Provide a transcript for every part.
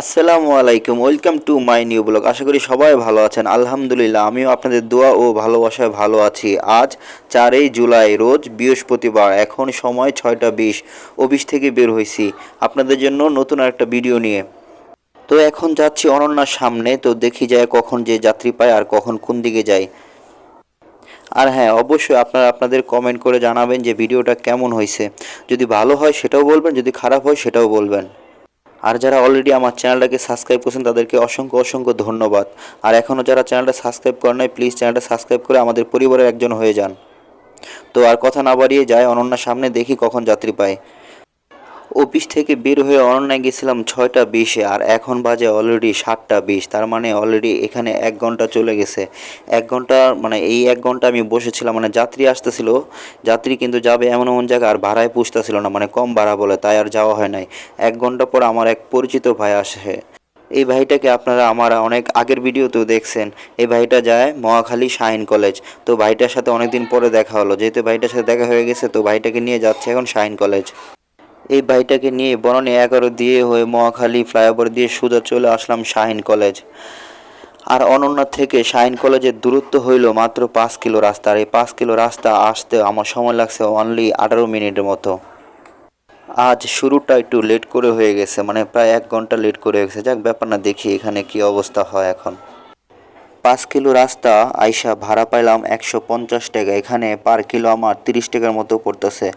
আসসালামু আলাইকুম, welcome to my new blog. আশা করি সবাই ভালো আছেন। আলহামদুলিল্লাহ, আমিও আপনাদের দোয়া ও ভালোবাসায় ভালো আছি। আজ চারই জুলাই, রোজ বৃহস্পতিবার, এখন সময় ছয়টা বিশ। অফিস থেকে বের হয়েছি। আপনাদের জন্য নতুন একটা ভিডিও নিয়ে। তো এখন যাচ্ছি অনন্যার সামনে। তো দেখি যায় কখন যে যাত্রী পায় আর কখন কোন দিকে যায়। আর হ্যাঁ অবশ্যই আপনারা আপনাদের কমেন্ট করে জানাবেন যে ভিডিওটা কেমন হয়েছে। যদি ভালো হয় সেটাও বলবেন, যদি খারাপ হয় সেটাও বলবেন। আর যারা অলরেডি আমার চ্যানেলটাকে সাবস্ক্রাইব করছেন, তাদেরকে অসংখ্য অসংখ্য ধন্যবাদ। আর এখনও যারা চ্যানেলটা সাবস্ক্রাইব করেন নাই প্লিজ চ্যানেলটা সাবস্ক্রাইব করে আমাদের পরিবারের একজন হয়ে যান। তো আর কথা না বাড়িয়ে যায় অনন্যার সামনে দেখি কখন যাত্রী পায়। অফিস থেকে বের হয়ে অনন্যায় গেছিলাম ছয়টা বিশে আর এখন বাজে অলরেডি সাতটা বিশ। তার মানে অলরেডি এখানে এক ঘণ্টা চলে গেছে। এক ঘণ্টা মানে এই এক ঘণ্টা আমি বসেছিলাম মানে যাত্রী আসতেছিল। যাত্রী কিন্তু যাবে এমন এমন জায়গা আর ভাড়ায় পুষতেছিল না মানে কম ভাড়া বলে, তাই আর যাওয়া হয় নাই। এক ঘণ্টা পর আমার এক পরিচিত ভাই আসে। এই ভাইটাকে আপনারা আমার অনেক আগের ভিডিওতেও দেখছেন। এই ভাইটা যায় মহাখালী শাহিন কলেজ। তো ভাইটার সাথে অনেকদিন পরে দেখা হলো। যেহেতু ভাইটার সাথে দেখা হয়ে গেছে, তো ভাইটাকে নিয়ে যাচ্ছে এখন শাহিন কলেজ। এই ভাইটাকে নিয়ে বনানী এগারো দিয়ে হয়ে মহাখালী ফ্লাইওভার দিয়ে সোজা চলে আসলাম শাহিন কলেজ। আর অনন্যা থেকে শাহিন কলেজের দূরত্ব হইল মাত্র পাঁচ কিলো রাস্তা। আর এই পাঁচ কিলো রাস্তা আসতে আমার সময় লাগছে অনলি আঠারো মিনিটের মতো। আজ শুরুটা একটু লেট করে হয়ে গেছে মানে প্রায় এক ঘণ্টা লেট করে হয়ে গেছে। যাক, ব্যাপার না, দেখি এখানে কি অবস্থা হয় এখন। পাঁচ কিলো রাস্তা আইসা ভাড়া পাইলাম একশো পঞ্চাশ টাকা। এখানে পার কিলো আমার তিরিশ টাকার মতো পড়তেছে।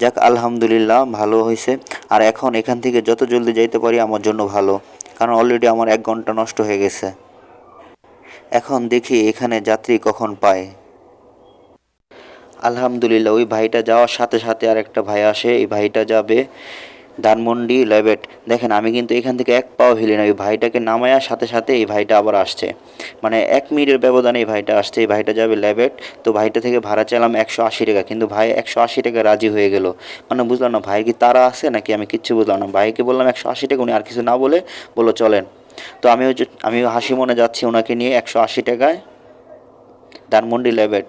যাক, আলহামদুলিল্লাহ, ভালো হয়েছে আর এখন এখান থেকে যত জলদি যাইতে পারি আমার জন্য ভালো, কারণ অলরেডি আমার এক ঘণ্টা নষ্ট হয়ে গেছে। এখন দেখি এখানে যাত্রী কখন পায়। আলহামদুলিল্লাহ, ওই ভাইটা যাওয়ার সাথে সাথে আর একটা ভাই আসে। এই ভাইটা যাবে ধানমন্ডি, লেবেট। দেখেন, আমি কিন্তু এখান থেকে এক পাও হিলি না ওই ভাইটাকে নামায়ার সাথে সাথে এই ভাইটা আবার আসছে। মানে এক মিনিটের ব্যবধানে এই ভাইটা আসছে। এই ভাইটা যাবে লেবেট। তো ভাইটা থেকে ভাড়া চাইলাম একশো আশি টাকা। কিন্তু ভাই একশো আশি টাকা রাজি হয়ে গেল। মানে বুঝলাম না, ভাই কি তারা আছে নাকি? আমি কিচ্ছু বুঝলাম না। ভাইকে বললাম একশো আশি টাকা, উনি আর কিছু না বলে বলল, চলেন। তো আমি হচ্ছে আমি হাসি মনে যাচ্ছি ওনাকে নিয়ে একশো আশি টাকায়। ধানমন্ডি, লেবেট।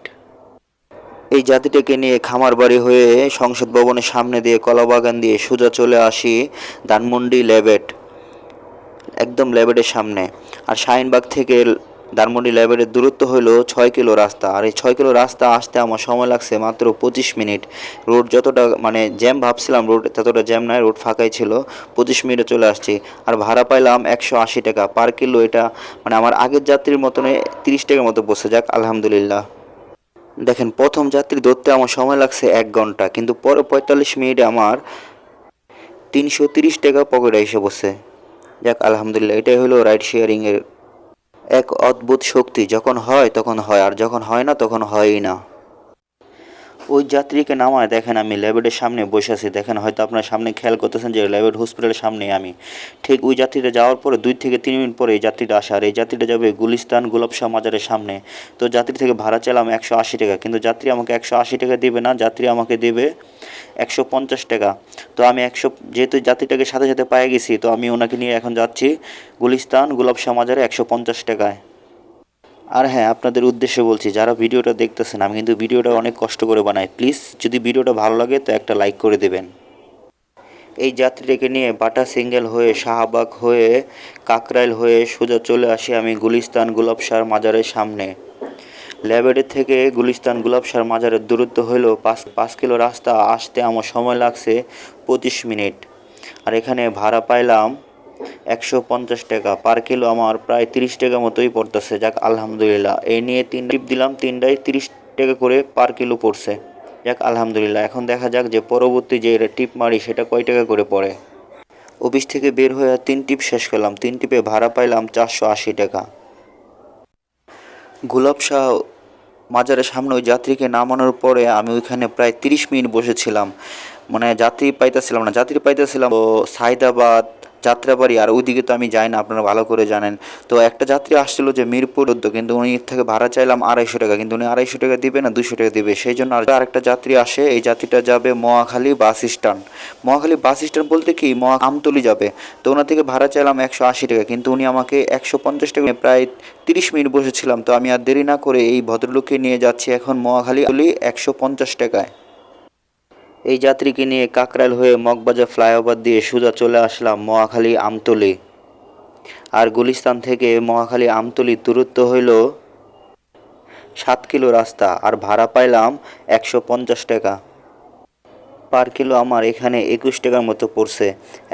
এই জাতিটাকে নিয়ে খামার বাড়ি হয়ে সংসদ ভবনের সামনে দিয়ে কলাবাগান দিয়ে সোজা চলে আসি ধানমন্ডি লেবেট একদম লেবেটের সামনে। আর শাহিনবাগ থেকে ধানমন্ডি লেবেটের দূরত্ব হলো ছয় কিলো রাস্তা। আর এই ছয় কিলো রাস্তা আসতে আমার সময় লাগছে মাত্র পঁচিশ মিনিট। রোড যতটা মানে জ্যাম ভাবছিলাম, রোড ততটা জ্যাম নয়, রোড ফাঁকাই ছিল। পঁচিশ মিনিটে চলে আসছি। আর ভাড়া পাইলাম একশো আশি টাকা। পার কিলো এটা মানে আমার আগের যাত্রীর মতনে তিরিশ টাকার মতো বসে যাক, আলহামদুলিল্লাহ। দেখেন, প্রথম যাত্রী ধরতে আমার সময় লাগছে এক ঘণ্টা, কিন্তু পরে পঁয়তাল্লিশ মিনিটে আমার তিনশো তিরিশ টাকা পকেটে এসে বসে যাক, আলহামদুলিল্লাহ, এটাই হলো রাইড শেয়ারিংয়ের এক অদ্ভুত শক্তি। যখন হয়, তখন হয়, আর যখন হয় না, তখন হয়ই না। ওই যাত্রীকে নামায়, দেখেন আমি ল্যাবেটের সামনে বসে আছি, দেখেন হয়তো আপনার সামনে খেয়াল করতেছেন যে ল্যাবেট হসপিটালের সামনে আমি। ঠিক ওই যাত্রীটা যাওয়ার পরে দুই থেকে তিন মিনিট পরে এই যাত্রীটা আসে, আর এই যাত্রীটা যাবে গুলিস্তান গোলাপশাহ মাজারের সামনে। তো যাত্রী থেকে ভাড়া চাইলাম একশো আশি টাকা, কিন্তু যাত্রী আমাকে একশো আশি টাকা দেবে না, যাত্রী আমাকে দেবে একশো পঞ্চাশ টাকা। তো আমি একশো, যেহেতু যাত্রীটাকে সাথে সাথে পায়ে গেছি, তো আমি ওনাকে নিয়ে এখন যাচ্ছি গুলিস্তান গোলাপশাহ মাজারে একশো পঞ্চাশ টাকায়। আর হ্যাঁ আপনাদের উদ্দেশ্যে বলছি, যারা ভিডিওটা দেখতেছেন, আমি কিন্তু ভিডিওটা অনেক কষ্ট করে বানাই। প্লিজ, যদি ভিডিওটা ভালো লাগে, তো একটা লাইক করে দেবেন। এই যাত্রীটাকে নিয়ে বাটা সিঙ্গেল হয়ে, শাহবাগ হয়ে, কাকরাইল হয়ে সোজা চলে আসি আমি গুলিস্তান গুলাবশার মাজারের সামনে। ল্যাবেটের থেকে গুলিস্তান গুলাবশার মাজারের দূরত্ব হলো পাঁচ পাঁচ কিলো রাস্তা, আসতে আমার সময় লাগছে পঁচিশ মিনিট। আর এখানে ভাড়া পাইলাম একশো পঞ্চাশ টাকা। পার কিলো আমার প্রায় তিরিশ টাকা মতোই পড়তেছে। যাক, আলহামদুলিল্লাহ। এই নিয়ে তিন টিপ দিলাম। তিনটাই তিরিশ টাকা করে পার কিলো পড়ছে। যাক, আলহামদুলিল্লাহ। এখন দেখা যাক যে পরবর্তী যে টিপ মারি, সেটা কয় টাকা করে পড়ে। অফিস থেকে বের হয়ে তিন টিপ শেষ করলাম। তিন টিপে ভাড়া পাইলাম চারশো আশি টাকা। গোলাপ শাহ মাজারের সামনে ওই যাত্রীকে নামানোর পরে আমি ওইখানে প্রায় তিরিশ মিনিট বসেছিলাম। মানে যাত্রী পাইতেছিলাম না। যাত্রী পাইতেছিলাম তো সাইদাবাদ যাত্রাবাড়ি আর ওইদিকে তো আমি যাই না, আপনারা ভালো করে জানেন। তো একটা যাত্রী আসছিল যে মিরপুর উদ্যোগ কিন্তু উনি থেকে ভাড়া চাইলাম আড়াইশো টাকা, কিন্তু উনি আড়াইশো টাকা দিবে না দুশো টাকা দিবে। সেই জন্য আর একটা যাত্রী আসে, এই যাত্রীটা যাবে Mohakhali bus stand. Mohakhali bus stand বলতে কি, মহা আমতলি যাবে। তো ওনার থেকে ভাড়া চাইলাম একশো আশি টাকা, কিন্তু উনি আমাকে একশো পঞ্চাশ টাকা প্রায় তিরিশ মিনিট বসেছিলাম। তো আমি আর দেরি না করে এই ভদ্রলোককে নিয়ে যাচ্ছি এখন মহাখালী, একশো পঞ্চাশ টাকায়। এই যাত্রীকে নিয়ে কাকরাইল হয়ে মগবাজার ফ্লাইওভার দিয়ে সোজা চলে আসলাম মহাখালী আমতলি। আর গুলিস্তান থেকে মহাখালী আমতলির দূরত্ব হইল সাত কিলো রাস্তা আর ভাড়া পাইলাম একশো পঞ্চাশ টাকা। পার কিলো আমার এখানে একুশ টাকার মতো পড়ছে।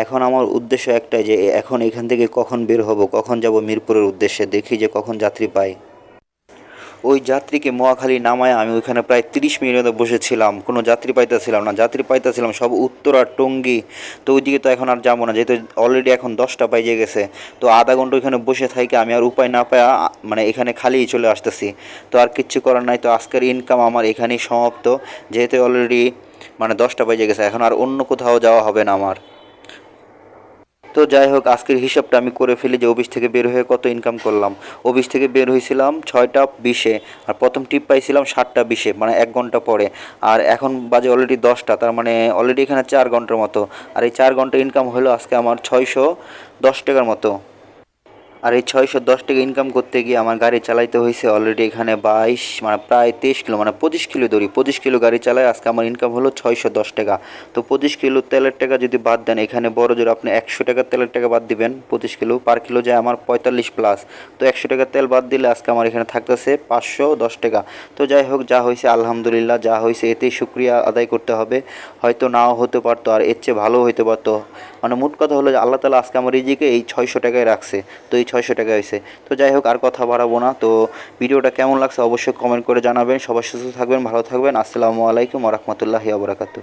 এখন আমার উদ্দেশ্য একটাই যে এখন এখান থেকে কখন বের হব, কখন যাব মিরপুরের উদ্দেশ্যে, দেখি যে কখন যাত্রী পাই। ওই যাত্রীকে মহাখালী নামায়, আমি ওইখানে প্রায় তিরিশ মিনিট মতো বসেছিলাম। কোনো যাত্রী পাইতেছিলাম না। যাত্রী পাইতেছিলাম সব উত্তরা, টঙ্গি। তো ওইদিকে তো এখন আর যাব না, যেহেতু অলরেডি এখন দশটা বাজে গেছে। তো আধা ঘণ্টা ওইখানে বসে থাকি, আমি আর উপায় না পায়া মানে এখানে খালিই চলে আসতেছি। তো আর কিচ্ছু করার নাই, তো আজকের ইনকাম আমার এখানেই সমাপ্ত। যেহেতু অলরেডি মানে দশটা বাজে গেছে, এখন আর অন্য কোথাও যাওয়া হবে না আমার। তো যাই হোক, আজকের হিসাবটা আমি করে ফেলি যে অফিস থেকে বের হয়ে কত ইনকাম করলাম। অফিস থেকে বের হয়েছিলাম ছয়টা বিশে আর প্রথম টিপ পাইছিলাম সাতটা বিশে মানে এক ঘণ্টা পরে। আর এখন বাজে অলরেডি দশটা, তার মানে অলরেডি এখানে চার ঘণ্টার মতো। আর এই চার ঘণ্টা ইনকাম হলো আজকে আমার ছয়শো দশ টাকার মতো। আর এই ছয়শো দশ টাকা ইনকাম করতে গিয়ে আমার গাড়ি চালাইতে হয়েছে অলরেডি এখানে বাইশ মানে প্রায় তেইশ কিলো মানে পঁচিশ কিলো ধরি পঁচিশ কিলো গাড়ি চালায়, আজকে আমার ইনকাম হলো ছয়শো দশ টাকা। তো পঁচিশ কিলো তেলের টাকা যদি বাদ দেন, এখানে বড় জোর আপনি একশো টাকার তেলের টাকা বাদ দিবেন, পঁচিশ কিলো, পার কিলো যায় আমার পঁয়তাল্লিশ প্লাস তো একশো টাকার তেল বাদ দিলে আজকে আমার এখানে থাকতেছে পাঁচশো দশ টাকা। তো যাই হোক, যা হয়েছে আলহামদুলিল্লাহ, যা হয়েছে, এতেই শুক্রিয়া আদায় করতে হবে। হয়তো নাও হতে পারতো, আর এর চেয়ে ভালো হতে পারতো। মানে মোট কথা হলো যে আল্লাহ তালা আজকে আমার রিজিকে এই ছয়শো টাকায় রাখছে। তো এই ছয়শো টাকা হয়েছে। তো যাই হোক, আর কথা বাড়াবো না। তো ভিডিওটা কেমন লাগছে অবশ্যই কমেন্ট করে জানাবেন। সবাই সুস্থ থাকবেন, ভালো থাকবেন। আসসালামু আলাইকুম রহমতুল্লাহি আবরাকাতু